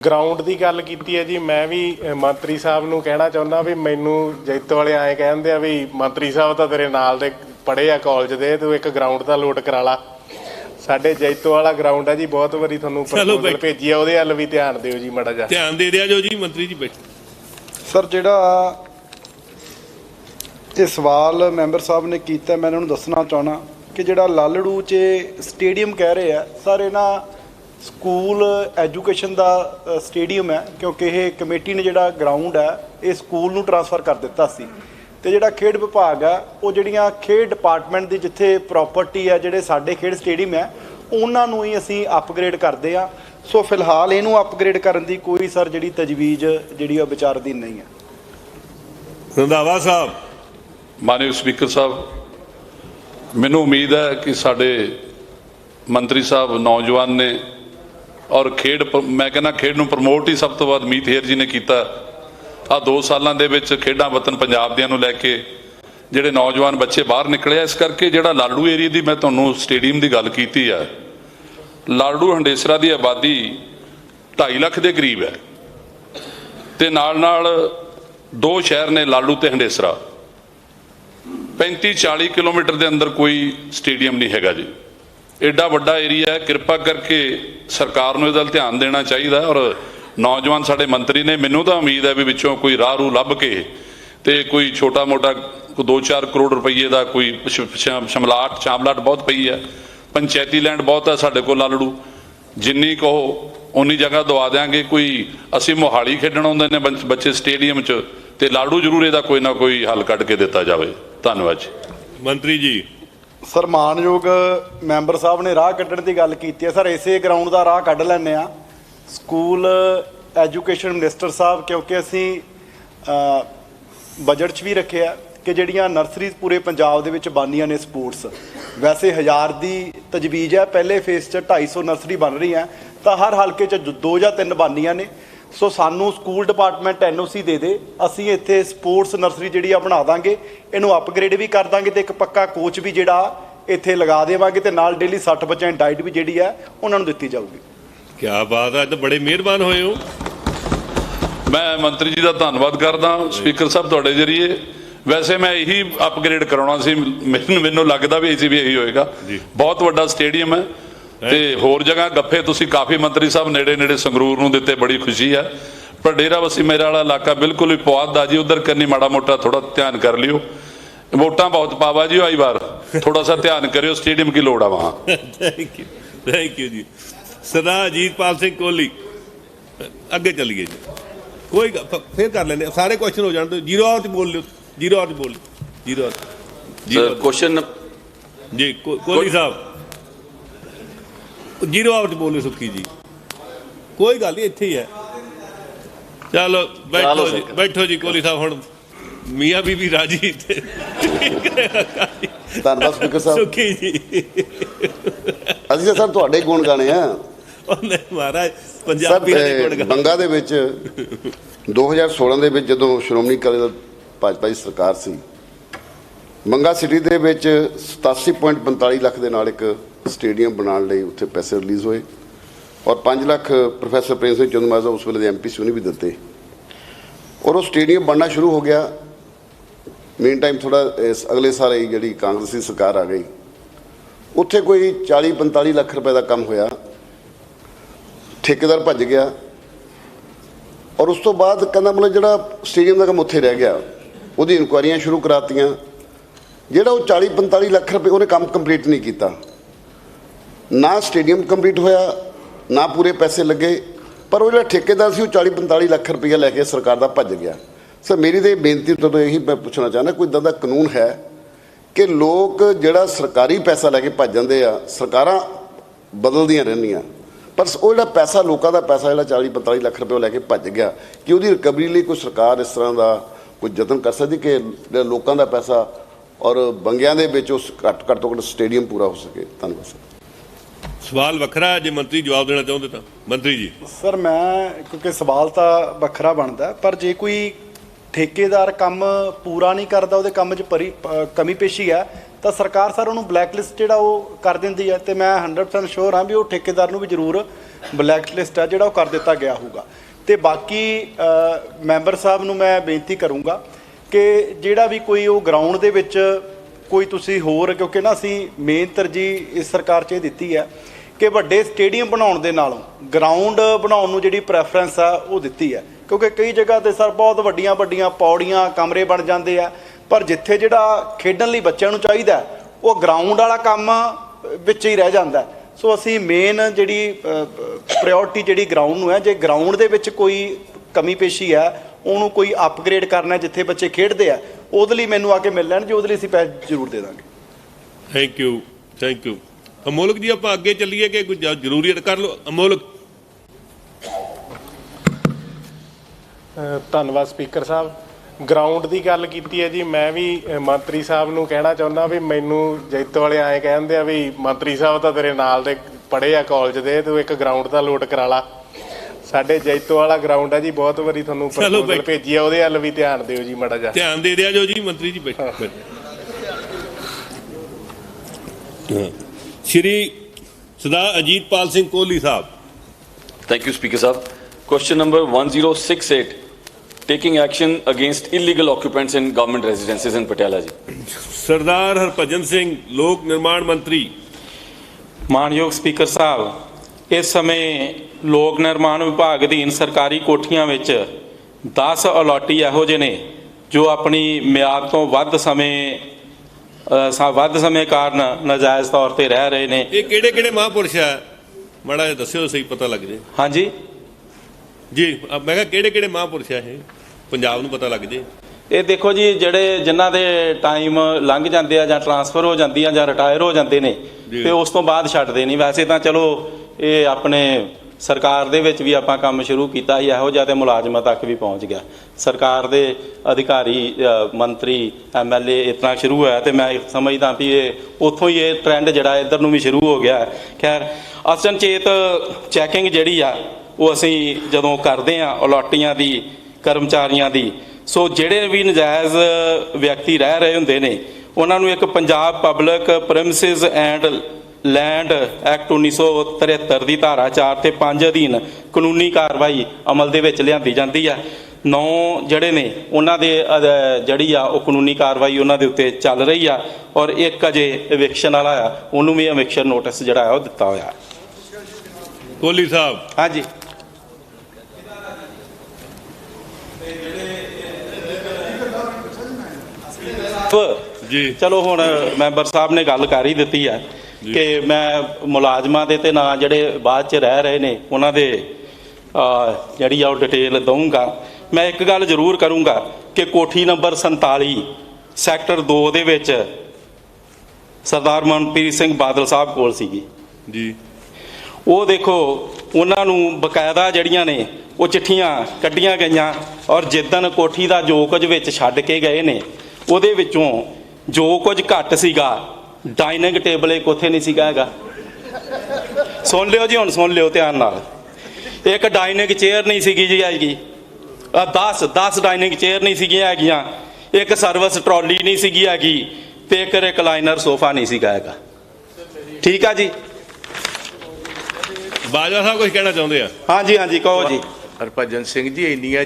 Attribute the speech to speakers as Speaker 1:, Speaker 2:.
Speaker 1: Ground ਦੀ ਗੱਲ ਕੀਤੀ ਹੈ ਜੀ ਮੈਂ ਵੀ ਮੰਤਰੀ ਸਾਹਿਬ ਨੂੰ ਕਹਿਣਾ ਚਾਹੁੰਦਾ ਵੀ ਮੈਨੂੰ ਜੈਤੋ ਵਾਲੇ ਐਂ ਕਹਿੰਦੇ ਆ ਵੀ ਮੰਤਰੀ ਸਾਹਿਬ ਤਾਂ ਤੇਰੇ ਨਾਲ ਦੇ ਪੜ੍ਹੇ ਆ ਕਾਲਜ ਦੇ ਤੂੰ ਇੱਕ ਗਰਾਊਂਡ ਦਾ ਲੋਟ ਕਰਾ ਲਾ। ਸਾਡੇ ਜੈਤੋ ਵਾਲਾ ਗਰਾਊਂਡ ਹੈ ਜੀ ਬਹੁਤ ਵਾਰੀ ਤੁਹਾਨੂੰ ਪ੍ਰਪੋਜ਼ਲ। ਭੇਜੀ ਆ ਉਹਦੇ ਵੱਲ ਵੀ ਧਿਆਨ ਦਿਓ ਜੀ ਮੜਾ ਜਾ
Speaker 2: ਧਿਆਨ ਦੇ ਦਿਆ ਜੋ ਜੀ ਮੰਤਰੀ ਜੀ ਬੈਠੇ।
Speaker 3: ਸਰ ਜਿਹੜਾ ਇਹ ਸਵਾਲ ਮੈਂਬਰ ਸਾਹਿਬ ਨੇ ਕੀਤਾ ਮੈਂ ਇਹਨਾਂ ਨੂੰ ਦੱਸਣਾ ਚਾਹਣਾ ਕਿ ਜਿਹੜਾ ਲਾਲੜੂ 'ਚ ਸਟੇਡੀਅਮ ਕਹਿ ਰਹੇ ਆ ਸਰ ਇਹ ਨਾ ਸਕੂਲ ਐਜੂਕੇਸ਼ਨ ਦਾ ਸਟੇਡੀਅਮ ਹੈ ਕਿਉਂਕਿ ਇਹ ਕਮੇਟੀ ਨੇ ਜਿਹੜਾ ਗਰਾਊਂਡ ਹੈ ਇਹ ਸਕੂਲ ਨੂੰ ਟਰਾਂਸਫਰ ਕਰ ਦਿੱਤਾ ਸੀ। ਤੇ ਜਿਹੜਾ ਖੇਡ ਵਿਭਾਗ ਹੈ ਉਹ ਜਿਹੜੀਆਂ ਖੇਡ ਡਿਪਾਰਟਮੈਂਟ ਦੀ ਜਿੱਥੇ ਪ੍ਰਾਪਰਟੀ ਹੈ ਜਿਹੜੇ ਸਾਡੇ ਖੇਡ ਸਟੇਡੀਅਮ ਹੈ ਉਹਨਾਂ ਨੂੰ ਹੀ ਅਸੀਂ ਅਪਗ੍ਰੇਡ ਕਰਦੇ ਆ ਸੋ ਫਿਲਹਾਲ ਇਹਨੂੰ ਅਪਗ੍ਰੇਡ ਕਰਨ ਦੀ ਕੋਈ ਸਰ ਜਿਹੜੀ ਤਜਵੀਜ਼ ਜਿਹੜੀ ਉਹ ਵਿਚਾਰਦੀ ਨਹੀਂ ਹੈ।
Speaker 2: ਰੰਧਾਵਾ ਸਾਹਿਬ।
Speaker 4: ਮਾਨਯੋਗ ਸਪੀਕਰ ਸਾਹਿਬ ਮੈਨੂੰ ਉਮੀਦ ਹੈ ਕਿ ਸਾਡੇ ਮੰਤਰੀ ਸਾਹਿਬ ਨੌਜਵਾਨ ਨੇ ਔਰ ਖੇਡ ਪ- ਮੈਂ ਕਹਿੰਦਾ ਖੇਡ ਨੂੰ ਪ੍ਰਮੋਟ ਹੀ ਸਭ ਤੋਂ ਵੱਧ ਮੀਤ ਹੇਰ ਜੀ ਨੇ ਕੀਤਾ। ਆ 2 ਸਾਲਾਂ ਦੇ ਵਿੱਚ ਖੇਡਾਂ ਵਤਨ ਪੰਜਾਬ ਦੀਆਂ ਨੂੰ ਲੈ ਕੇ ਜਿਹੜੇ ਨੌਜਵਾਨ ਬੱਚੇ ਬਾਹਰ ਨਿਕਲੇ ਇਸ ਕਰਕੇ ਜਿਹੜਾ ਲਾਲੜੂ ਏਰੀਆ ਦੀ ਮੈਂ ਤੁਹਾਨੂੰ ਸਟੇਡੀਅਮ ਦੀ ਗੱਲ ਕੀਤੀ ਆ, ਲਾਲੜੂ ਹੰਡੇਸਰਾ ਦੀ ਆਬਾਦੀ 2.5 ਲੱਖ ਦੇ ਕਰੀਬ ਹੈ। ਤੇ ਨਾਲ ਨਾਲ ਦੋ ਸ਼ਹਿਰ ਨੇ ਲਾਲੂ ਤੇ ਹੰਡੇਸਰਾ। 35 40 ਕਿਲੋਮੀਟਰ ਦੇ ਅੰਦਰ ਕੋਈ ਸਟੇਡੀਅਮ ਨਹੀਂ ਹੈਗਾ ਜੀ। ਐਡਾ ਵੱਡਾ ਏਰੀਆ ਹੈ, ਕਿਰਪਾ ਕਰਕੇ ਸਰਕਾਰ ਨੂੰ ਇਹਦਾ ਧਿਆਨ ਦੇਣਾ ਚਾਹੀਦਾ ਔਰ ਨੌਜਵਾਨ ਸਾਡੇ ਮੰਤਰੀ ਨੇ, ਮੈਨੂੰ ਤਾਂ ਉਮੀਦ ਹੈ ਵੀ ਵਿੱਚੋਂ ਕੋਈ ਰਾਹ ਰੂ ਲੱਭ ਕੇ ਤੇ ਕੋਈ ਛੋਟਾ ਮੋਟਾ 2-4 ਕਰੋੜ ਰੁਪਏ ਦਾ ਕੋਈ ਸ਼- ਸ਼ਮਲਾਟ, ਸ਼ਾਮਲਾਟ ਬਹੁਤ ਪਈ ਹੈ। ਪੰਚਾਇਤੀ ਲੈਂਡ ਬਹੁਤ ਹੈ ਸਾਡੇ ਕੋਲ ਲਾਲੜੂ। ਜਿੰਨੀ ਕਹੋ ਉਨੀ ਜਗ੍ਹਾ ਦਵਾ ਦਿਆਂਗੇ, ਕੋਈ ਅਸੀਂ ਮੋਹਾਲੀ ਖੇਡਣ ਆਉਂਦੇ ਨੇ ਬੱਚੇ ਸਟੇਡੀਅਮ 'ਚ, ਤੇ ਲਾੜੂ ਜ਼ਰੂਰ ਇਹਦਾ ਕੋਈ ਨਾ ਕੋਈ ਹੱਲ ਕੱਢ ਕੇ ਦਿੱਤਾ ਜਾਵੇ। ਧੰਨਵਾਦ ਜੀ।
Speaker 2: ਮੰਤਰੀ ਜੀ
Speaker 3: ਸਰ, ਮਾਨਯੋਗ ਮੈਂਬਰ ਸਾਹਿਬ ਨੇ ਰਾਹ ਕੱਢਣ ਦੀ ਗੱਲ ਕੀਤੀ ਹੈ। ਸਰ, ਇਸੇ ਗਰਾਊਂਡ ਦਾ ਰਾਹ ਕੱਢ ਲੈਂਦੇ ਆ ਸਕੂਲ ਐਜੂਕੇਸ਼ਨ ਮਿਨਿਸਟਰ ਸਾਹਿਬ, ਕਿਉਂਕਿ ਅਸੀਂ ਬਜਟ 'ਚ ਵੀ ਰੱਖਿਆ ਕਿ ਜਿਹੜੀਆਂ ਨਰਸਰੀਜ਼ ਪੂਰੇ ਪੰਜਾਬ ਦੇ ਵਿੱਚ ਬਾਨੀਆਂ ਨੇ ਸਪੋਰਟਸ ਵੈਸੇ ਹਜ਼ਾਰ ਦੀ ਤਜਵੀਜ਼ ਹੈ। ਪਹਿਲੇ ਫੇਸ 'ਚ 250 ਨਰਸਰੀ ਬਣ ਰਹੀ ਹੈ ਤਾਂ ਹਰ ਹਲਕੇ 'ਚ ਦੋ ਜਾਂ ਤਿੰਨ ਬਾਨੀਆਂ ਨੇ। ਸੋ ਸਾਨੂੰ ਸਕੂਲ ਡਿਪਾਰਟਮੈਂਟ ਐਨਓਸੀ ਦੇ ਦੇ ਅਸੀਂ ਇੱਥੇ ਸਪੋਰਟਸ ਨਰਸਰੀ ਜਿਹੜੀ ਆ ਬਣਾ ਦਾਂਗੇ ਇਹਨੂੰ ਅਪਗ੍ਰੇਡ ਵੀ ਕਰ ਦਾਂਗੇ ਤੇ ਇੱਕ ਪੱਕਾ ਕੋਚ ਵੀ ਜਿਹੜਾ ਇੱਥੇ ਲਗਾ ਦੇਵਾਂਗੇ ਤੇ ਨਾਲ ਡੇਲੀ 60 ਬੱਚਿਆਂ ਦੀ ਡਾਈਟ ਵੀ ਜਿਹੜੀ ਹੈ ਉਹਨਾਂ ਨੂੰ ਦਿੱਤੀ ਜਾਊਗੀ।
Speaker 2: ਕੀ ਬਾਤ ਹੈ ਤਾਂ ਬੜੇ ਮਿਹਰਬਾਨ ਹੋਏ ਹੋ।
Speaker 4: ਮੈਂ ਮੰਤਰੀ ਜੀ ਦਾ ਧੰਨਵਾਦ ਕਰਦਾ ਸਪੀਕਰ ਸਾਹਿਬ ਤੁਹਾਡੇ ਜਰੀਏ। ਵੈਸੇ ਮੈਂ ਇਹੀ ਅਪਗ੍ਰੇਡ ਕਰਾਉਣਾ ਸੀ ਮੈਨੂੰ ਮੈਨੂੰ ਲੱਗਦਾ ਵੀ ਇਹ ਵੀ ਇਹੀ ਹੋਏਗਾ। ਬਹੁਤ ਵੱਡਾ ਸਟੇਡੀਅਮ ਹੈ। ਤੇ ਹੋਰ ਜਗ੍ਹਾ ਗੱਫੇ ਤੁਸੀਂ ਕਾਫੀ ਮੰਤਰੀ ਸਾਹਿਬ ਨੇੜੇ ਨੇੜੇ ਸੰਗਰੂਰ ਨੂੰ ਦਿੱਤੇ ਬੜੀ ਖੁਸ਼ੀ ਹੈ ਪਰ ਡੇਰਾ ਬਸੀ ਮੇਰਾ ਵਾਲਾ ਇਲਾਕਾ ਬਿਲਕੁਲ ਹੀ ਪੁਆਧ ਦਾ ਜੀ ਉਧਰ ਕਰਨੀ ਮਾੜਾ ਮੋਟਾ ਥੋੜਾ ਧਿਆਨ ਕਰ ਲਿਓ। ਵੋਟਾਂ ਬਹੁਤ ਪਾਵਾ ਜੀ ਆਈ ਵਾਰ ਥੋੜਾ ਸਾ ਧਿਆਨ ਕਰਿਓ ਸਟੇਡੀਅਮ ਕੀ ਲੋੜ ਆ ਵਹਾਂ।
Speaker 2: ਥੈਂਕ ਯੂ ਥੈਂਕ ਯੂ ਜੀ। ਸਰਦਾਰ ਅਜੀਤਪਾਲ ਸਿੰਘ ਕੋਹਲੀ ਅੱਗੇ ਚੱਲੀਏ ਜੀ। ਕੋਈ ਫਿਰ ਕਰ ਲੈਂਦੇ। ਸਾਰੇ ਕੁਐਸਚਨ ਹੋ ਜਾਣ ਦਿਓ। ਜੀਰੋ ਆਵਰ ਚ ਬੋਲ ਲਿਓ। ਜੀਰੋ ਆਵਰ ਚ ਬੋਲ ਜੀਰੋ
Speaker 5: ਕੁਐਸਚਨ
Speaker 2: ਜੀ ਕੋਹਲੀ ਸਾਹਿਬ। ਜੀਰੋ ਚ ਬੋਲਿਓ ਸੁੱਖੀ ਜੀ। ਕੋਈ ਗੱਲ ਨਹੀਂ ਇੱਥੇ ਹੀ ਹੈ। ਚਲੋ ਬੈਠੋ ਜੀ। ਬੈਠੋ ਜੀ ਕੋਹਲੀ ਸਾਹਿਬ ਹੁਣ ਮੀਆਂ ਬੀਬੀ ਰਾਜੀ
Speaker 6: ਧੰਨਵਾਦ ਸਪੀਕਰ ਸਾਹਿਬ।
Speaker 2: ਸੁੱਖੀ ਜੀ।
Speaker 6: ਅਸੀਂ ਸਰ ਤੁਹਾਡੇ ਗੁਣ ਗਾਣੇ ਆ।
Speaker 2: ਉਹਨੇ ਮਹਾਰਾਜ
Speaker 6: ਸਰ
Speaker 2: ਪੰਜਾਬੀਆਂ ਦੇ ਗੁਣ ਗਾ
Speaker 6: ਬੰਗਾ ਦੇ ਵਿੱਚ 2016 ਦੇ ਵਿੱਚ ਜਦੋਂ ਸ਼੍ਰੋਮਣੀ ਅਕਾਲੀ ਦਲ ਭਾਜਪਾ ਦੀ ਸਰਕਾਰ ਸੀ ਬੰਗਾ ਸਿਟੀ ਦੇ ਵਿੱਚ 87.45 ਲੱਖ ਦੇ ਨਾਲ ਇੱਕ ਸਟੇਡੀਅਮ ਬਣਾਉਣ ਲਈ ਉੱਥੇ ਪੈਸੇ ਰਿਲੀਜ਼ ਹੋਏ ਔਰ 5 ਲੱਖ ਪ੍ਰੋਫੈਸਰ ਪ੍ਰੇਮ ਸਿੰਘ ਚੰਦਮਾਜਾ ਉਸ ਵੇਲੇ ਦੇ ਐਮਪੀ ਸੀ, ਉਹਨੇ ਵੀ ਦਿੱਤੇ। ਔਰ ਉਹ ਸਟੇਡੀਅਮ ਬਣਨਾ ਸ਼ੁਰੂ ਹੋ ਗਿਆ। ਮੇਨ ਟਾਈਮ ਥੋੜਾ ਅਗਲੇ ਸਾਲ ਹੀ ਜਿਹੜੀ ਕਾਂਗਰਸੀ ਸਰਕਾਰ ਆ ਗਈ। ਉੱਥੇ ਕੋਈ 40 45 ਲੱਖ ਰੁਪਏ ਦਾ ਕੰਮ ਹੋਇਆ। ਠੇਕੇਦਾਰ ਭੱਜ ਗਿਆ। ਔਰ ਉਸ ਤੋਂ ਬਾਅਦ ਕਹਿੰਦਾ ਮਤਲਬ ਜਿਹੜਾ ਸਟੇਡੀਅਮ ਦਾ ਕੰਮ ਉੱਥੇ ਰਹਿ ਗਿਆ। ਉਹਦੀ ਇਨਕੁਆਰੀਆਂ ਸ਼ੁਰੂ ਕਰਾਤੀਆਂ। ਜਿਹੜਾ ਉਹ 40 45 ਲੱਖ ਰੁਪਏ ਉਹਨੇ ਕੰਮ ਕੰਪਲੀਟ ਨਹੀਂ ਕੀਤਾ। ਨਾ ਸਟੇਡੀਅਮ ਕੰਪਲੀਟ ਹੋਇਆ, ਨਾ ਪੂਰੇ ਪੈਸੇ ਲੱਗੇ, ਪਰ ਉਹ ਜਿਹੜਾ ਠੇਕੇਦਾਰ ਸੀ, ਉਹ 40 45 ਲੱਖ ਰੁਪਏ ਲੈ ਕੇ ਸਰਕਾਰ ਦਾ ਭੱਜ ਗਿਆ। ਸਰ, ਮੇਰੀ ਤੇ ਬੇਨਤੀ, ਤੁਹਾਨੂੰ ਇਹੀ ਮੈਂ ਪੁੱਛਣਾ ਚਾਹੁੰਦਾ, ਕੋਈ ਇਦਾਂ ਦਾ ਕਾਨੂੰਨ ਹੈ ਕਿ ਲੋਕ ਜਿਹੜਾ ਸਰਕਾਰੀ ਪੈਸਾ ਲੈ ਕੇ ਭੱਜ ਜਾਂਦੇ ਆ, ਸਰਕਾਰਾਂ ਬਦਲਦੀਆਂ ਰਹਿੰਦੀਆਂ, ਪਰ ਉਹ ਜਿਹੜਾ ਪੈਸਾ, ਲੋਕਾਂ ਦਾ ਪੈਸਾ, ਜਿਹੜਾ 40 45 ਲੱਖ ਰੁਪਏ ਲੈ ਕੇ ਭੱਜ ਗਿਆ, ਕਿ ਉਹਦੀ ਰਿਕਵਰੀ ਲਈ ਕੋਈ ਸਰਕਾਰ ਇਸ ਤਰ੍ਹਾਂ ਦਾ ਕੋਈ ਯਤਨ ਕਰ ਸਕਦੀ ਕਿ ਜਿਹੜਾ ਲੋਕਾਂ ਦਾ ਪੈਸਾ ਔਰ ਬੰਗਿਆਂ ਦੇ ਵਿੱਚ ਉਸ ਘੱਟ ਘੱਟ ਤੋਂ ਘੱਟ ਸਟੇਡੀਅਮ ਪੂਰਾ ਹੋ ਸਕੇ? ਧੰਨਵਾਦ, ਸਰ।
Speaker 2: ਸਵਾਲ ਵੱਖਰਾ ਜੇ ਮੰਤਰੀ ਜਵਾਬ ਦੇਣਾ ਚਾਹੁੰਦੇ ਤਾਂ। ਮੰਤਰੀ ਜੀ।
Speaker 3: ਸਰ, ਮੈਂ, ਕਿਉਂਕਿ ਸਵਾਲ ਤਾਂ ਵੱਖਰਾ ਬਣਦਾ ਪਰ ਜੇ ਕੋਈ ਠੇਕੇਦਾਰ ਕੰਮ ਪੂਰਾ ਨਹੀਂ ਕਰਦਾ, ਉਹਦੇ ਕੰਮ 'ਚ ਪਰੀ ਕਮੀ ਪੇਸ਼ੀ ਹੈ, ਤਾਂ ਸਰਕਾਰ ਸਰ ਉਹਨੂੰ ਬਲੈਕਲਿਸਟ ਜਿਹੜਾ ਉਹ ਕਰ ਦਿੰਦੀ ਹੈ, ਤੇ ਮੈਂ 100% ਸ਼ੋਰ ਹਾਂ ਵੀ ਉਹ ਠੇਕੇਦਾਰ ਨੂੰ ਵੀ ਜ਼ਰੂਰ ਬਲੈਕਲਿਸਟ ਹੈ, ਜਿਹੜਾ ਉਹ ਕਰ ਦਿੱਤਾ ਗਿਆ ਹੋਊਗਾ। ਤੇ ਬਾਕੀ ਮੈਂਬਰ ਸਾਹਿਬ ਨੂੰ ਮੈਂ ਬੇਨਤੀ ਕਰੂੰਗਾ ਕਿ ਜਿਹੜਾ ਵੀ ਕੋਈ ਉਹ ਗਰਾਊਂਡ ਦੇ ਵਿੱਚ ਕੋਈ ਤੁਸੀਂ ਹੋਰ, ਕਿਉਂਕਿ ਨਾ ਅਸੀਂ ਮੇਨ ਤਰਜੀਹ ਇਸ ਸਰਕਾਰ 'ਚ ਇਹ ਦਿੱਤੀ ਹੈ ਕਿ ਵੱਡੇ ਸਟੇਡੀਅਮ ਬਣਾਉਣ ਦੇ ਨਾਲੋਂ ਗਰਾਊਂਡ ਬਣਾਉਣ ਨੂੰ ਜਿਹੜੀ ਪ੍ਰੈਫਰੈਂਸ ਆ, ਉਹ ਦਿੱਤੀ ਹੈ। ਕਿਉਂਕਿ ਕਈ ਜਗ੍ਹਾ ਤੇ ਸਰ ਬਹੁਤ ਵੱਡੀਆਂ ਵੱਡੀਆਂ ਪੌੜੀਆਂ, ਕਮਰੇ ਬਣ ਜਾਂਦੇ ਆ, ਪਰ ਜਿੱਥੇ ਜਿਹੜਾ ਖੇਡਣ ਲਈ ਬੱਚਿਆਂ ਨੂੰ ਚਾਹੀਦਾ, ਉਹ ਗਰਾਊਂਡ ਵਾਲਾ ਕੰਮ ਵਿੱਚ ਹੀ ਰਹਿ ਜਾਂਦਾ। ਸੋ ਅਸੀਂ ਮੇਨ ਜਿਹੜੀ ਪ੍ਰਾਇੋਰਟੀ ਜਿਹੜੀ ਗਰਾਊਂਡ ਨੂੰ ਹੈ, ਜੇ ਗਰਾਊਂਡ ਦੇ ਵਿੱਚ ਕੋਈ ਕਮੀ ਪੇਸ਼ੀ ਹੈ, ਉਹਨੂੰ ਕੋਈ ਅਪਗ੍ਰੇਡ ਕਰਨਾ ਜਿੱਥੇ ਬੱਚੇ ਖੇਡਦੇ ਆ ਉਹਦੇ ਲਈ ਮੈਨੂੰ ਆ ਕੇ ਮਿਲ ਲੈਣ ਜੀ ਉਹਦੇ ਲਈ ਅਸੀਂ ਪੈਸੇ ਜ਼ਰੂਰ ਦੇ ਦਾਂਗੇ।
Speaker 2: Thank you thank you Amolak ji ਆਪਾਂ ਅੱਗੇ ਚੱਲੀਏ ਕਿ ਕੋਈ ਜ਼ਰੂਰੀ ਕਰ ਲਓ? ਅਮੋਲਕ।
Speaker 1: ਧੰਨਵਾਦ ਸਪੀਕਰ ਸਾਹਿਬ। ਗਰਾਊਂਡ ਦੀ ਗੱਲ ਕੀਤੀ ਹੈ ਜੀ ਮੈਂ ਵੀ ਮੰਤਰੀ ਸਾਹਿਬ ਨੂੰ ਕਹਿਣਾ ਚਾਹੁੰਦਾ ਵੀ ਮੈਨੂੰ ਜੈਤੋ ਵਾਲੇ ਆਏ ਕਹਿੰਦੇ ਆ ਵੀ ਮੰਤਰੀ ਸਾਹਿਬ ਤਾਂ ਤੇਰੇ ਨਾਲ ਦੇ ਪੜ੍ਹੇ ਆ ਕਾਲਜ ਦੇ ਤੂੰ ਇੱਕ ਗਰਾਊਂਡ ਦਾ ਲੋਟ ਕਰਾ ਲਾ। ਸਾਡੇ ਜੈਤੋ ਵਾਲਾ ਗਰਾਊਂਡ ਹੈ ਜੀ ਬਹੁਤ ਵਾਰੀ ਤੁਹਾਨੂੰ
Speaker 2: ਚਲੋ
Speaker 1: ਪ੍ਰਪੋਜ਼ਲ। ਭੇਜੀ ਆ ਉਹਦੇ ਵੱਲ ਵੀ ਧਿਆਨ ਦਿਓ ਜੀ ਮੜਾ ਜਾ
Speaker 2: ਧਿਆਨ ਦੇ ਦਿਆ ਜੋ ਜੀ ਮੰਤਰੀ ਜੀ ਬੈਠੋ ਬੈਠੋ। ਹਾਂ। ਸ਼੍ਰੀ ਸਰਦਾਰ ਅਜੀਤਪਾਲ ਸਿੰਘ ਕੋਹਲੀ ਸਾਹਿਬ
Speaker 5: Thank you, Speaker Saab. Question number 1068, taking action against illegal occupants in government residences in Patiala ji.
Speaker 2: ਸਰਦਾਰ ਹਰਭਜਨ ਸਿੰਘ ਲੋਕ ਨਿਰਮਾਣ ਮੰਤਰੀ
Speaker 7: ਮਾਨਯੋਗ ਸਪੀਕਰ ਸਾਹਿਬ ਇਸ ਸਮੇਂ ਲੋਕ ਨਿਰਮਾਣ ਵਿਭਾਗ ਅਧੀਨ ਸਰਕਾਰੀ ਕੋਠੀਆਂ ਵਿੱਚ 10 ਅਲਾਟੀ ਇਹੋ ਜਿਹੇ ਨੇ ਜੋ ਆਪਣੀ ਮਿਆਦ ਤੋਂ ਵੱਧ ਸਮੇਂ ਸਾ- ਵੱਧ ਸਮੇਂ ਕਾਰਨ ਨਾਜਾਇਜ਼ ਤੌਰ ਤੇ ਰਹਿ ਰਹੇ ਨੇ।
Speaker 2: ਇਹ ਕਿਹੜੇ ਕਿਹੜੇ ਮਹਾਂਪੁਰਸ਼ ਆ? ਮਾੜਾ ਜਿਹਾ ਦੱਸਿਓ ਸਹੀ ਪਤਾ ਲੱਗ ਜੇ।
Speaker 7: ਹਾਂਜੀ।
Speaker 2: ਜੀ ਮੈਂ ਕਿਹਾ ਕਿਹੜੇ ਕਿਹੜੇ ਮਹਾਂਪੁਰਸ਼ ਆ ਇਹ? ਪੰਜਾਬ ਨੂੰ ਪਤਾ ਲੱਗ ਜੇ।
Speaker 7: ਇਹ ਦੇਖੋ ਜੀ ਜਿਹੜੇ ਜਿਨ੍ਹਾਂ ਦੇ ਟਾਈਮ ਲੰਘ ਜਾਂਦੇ ਆ ਜਾਂ ਟਰਾਂਸਫਰ ਹੋ ਜਾਂਦੀਆਂ ਜਾਂ ਰਿਟਾਇਰ ਹੋ ਜਾਂਦੇ ਨੇ। ਤੇ ਉਸ ਤੋਂ ਬਾਅਦ ਛੱਡਦੇ ਨਹੀਂ। ਵੈਸੇ ਤਾਂ ਚਲੋ ਇਹ ਆਪਣੇ ਸਰਕਾਰ ਦੇ ਵਿੱਚ ਵੀ ਆਪਾਂ ਕੰਮ ਸ਼ੁਰੂ ਕੀਤਾ ਹੀ ਇਹੋ ਜਿਹਾ ਤੇ ਮੁਲਾਜ਼ਮਾਂ ਤੱਕ ਵੀ ਪਹੁੰਚ ਗਿਆ ਸਰਕਾਰ ਦੇ ਅਧਿਕਾਰੀ ਅ, ਮੰਤਰੀ ਐਮਐਲਏ ਇਤਨਾ ਸ਼ੁਰੂ ਹੋਇਆ ਤੇ ਮੈਂ ਸਮਝਦਾ ਵੀ ਇਹ ਉੱਥੋਂ ਹੀ ਇਹ ਟ੍ਰੈਂਡ ਜਿਹੜਾ ਇੱਧਰ ਨੂੰ ਵੀ ਸ਼ੁਰੂ ਹੋ ਗਿਆ ਹੈ। ਖੈਰ ਅਸਨਚੇਤ ਚੈਕਿੰਗ ਜਿਹੜੀ ਆ ਉਹ ਅਸੀਂ ਜਦੋਂ ਕਰਦੇ ਆ ਅਲੋਟੀਆਂ ਦੀ ਕਰਮਚਾਰੀਆਂ ਦੀ ਸੋ ਜਿਹੜੇ ਵੀ ਨਜਾਇਜ਼ ਵਿਅਕਤੀ ਰਹਿ ਰਹੇ ਹੁੰਦੇ ਨੇ ਉਹਨਾਂ ਨੂੰ ਇੱਕ Punjab public premises and land act 1973 ਦੀ ਧਾਰਾ 4 ਤੇ 5 ਅਧੀਨ ਕਾਨੂੰਨੀ ਕਾਰਵਾਈ ਅਮਲ ਦੇ ਵਿੱਚ ਲਿਆਂਦੀ ਜਾਂਦੀ ਹੈ। ਨੌ ਜਿਹੜੇ ਨੇ ਉਹਨਾਂ ਦੇ ਜਿਹੜੀ ਆ ਉਹ ਕਾਨੂੰਨੀ ਕਾਰਵਾਈ ਉਹਨਾਂ ਦੇ ਉੱਤੇ ਚੱਲ ਰਹੀ ਆ ਔਰ ਇੱਕ ਅਜੇ ਇਵਿਕਸ਼ਨ ਵਾਲਾ ਆ ਉਹਨੂੰ ਵੀ ਇਵਿਕਸ਼ਨ ਨੋਟਿਸ ਜਿਹੜਾ ਆ ਉਹ ਦਿੱਤਾ ਹੋਇਆ।
Speaker 2: ਕੋਹਲੀ ਸਾਹਿਬ।
Speaker 7: ਹਾਂਜੀ।
Speaker 2: ਜੀ।
Speaker 7: ਚਲੋ ਹੁਣ ਮੈਂਬਰ ਸਾਹਿਬ ਨੇ ਗੱਲ ਕਰ ਹੀ ਦਿੱਤੀ ਹੈ ਕਿ ਮੈਂ ਮੁਲਾਜ਼ਮਾਂ ਦੇ ਤੇ ਨਾਂ ਜਿਹੜੇ ਬਾਅਦ ਚ ਰਹਿ ਰਹੇ ਨੇ ਉਹਨਾਂ ਦੇ ਜਿਹੜੀ ਆ ਉਹ ਡਿਟੇਲ ਦਊਂਗਾ। ਮੈਂ ਇੱਕ ਗੱਲ ਜ਼ਰੂਰ ਕਰੂੰਗਾ ਕਿ ਕੋਠੀ ਨੰਬਰ 47 ਸੈਕਟਰ 2 ਦੇ ਵਿੱਚ ਸਰਦਾਰ ਮਨਪ੍ਰੀਤ ਸਿੰਘ ਬਾਦਲ ਸਾਹਿਬ ਕੋਲ ਸੀਗੀ।
Speaker 2: ਜੀ।
Speaker 7: ਉਹ ਦੇਖੋ ਉਹਨਾਂ ਨੂੰ ਬਕਾਇਦਾ ਜਿਹੜੀਆਂ ਨੇ ਉਹ ਚਿੱਠੀਆਂ ਕੱਢੀਆਂ ਗਈਆਂ ਔਰ ਜਿੱਦਣ ਕੋਠੀ ਦਾ ਜੋ ਕੁਝ ਵਿੱਚ ਛੱਡ ਕੇ ਗਏ ਨੇ ਉਹਦੇ ਵਿੱਚੋਂ ਜੋ ਕੁਝ ਘੱਟ ਸੀਗਾ ਡਾਈਨਿੰਗ ਟੇਬਲ ਇੱਕ ਉੱਥੇ ਨਹੀਂ ਸੀਗਾ ਹੈਗਾ। ਸੁਣ ਲਿਓ ਜੀ ਹੁਣ ਸੁਣ ਲਿਓ ਧਿਆਨ ਨਾਲ। ਇੱਕ ਡਾਈਨਿੰਗ ਚੇਅਰ ਨਹੀਂ ਸੀਗੀ ਜੀ ਹੈਗੀ। 10 10 ਡਾਈਨਿੰਗ ਚੇਅਰ ਨਹੀਂ ਸੀਗੀਆਂ ਹੈਗੀਆਂ। ਇੱਕ ਸਰਵਿਸ ਟਰਾਲੀ ਨਹੀਂ ਸੀਗੀ ਹੈਗੀ ਤੇ ਇੱਕ ਰਿਕਲਾਈਨਰ ਸੋਫਾ ਨਹੀਂ ਸੀਗਾ ਹੈਗਾ। ਠੀਕ ਆ ਜੀ?
Speaker 2: ਬਾਜਵਾ ਸਾਹਿਬ ਕੁਝ ਕਹਿਣਾ ਚਾਹੁੰਦੇ ਆ?
Speaker 7: ਹਾਂਜੀ ਹਾਂਜੀ ਕਹੋ ਜੀ।
Speaker 8: ਹਰਭਜਨ ਸਿੰਘ ਜੀ ਇੰਨੀਆਂ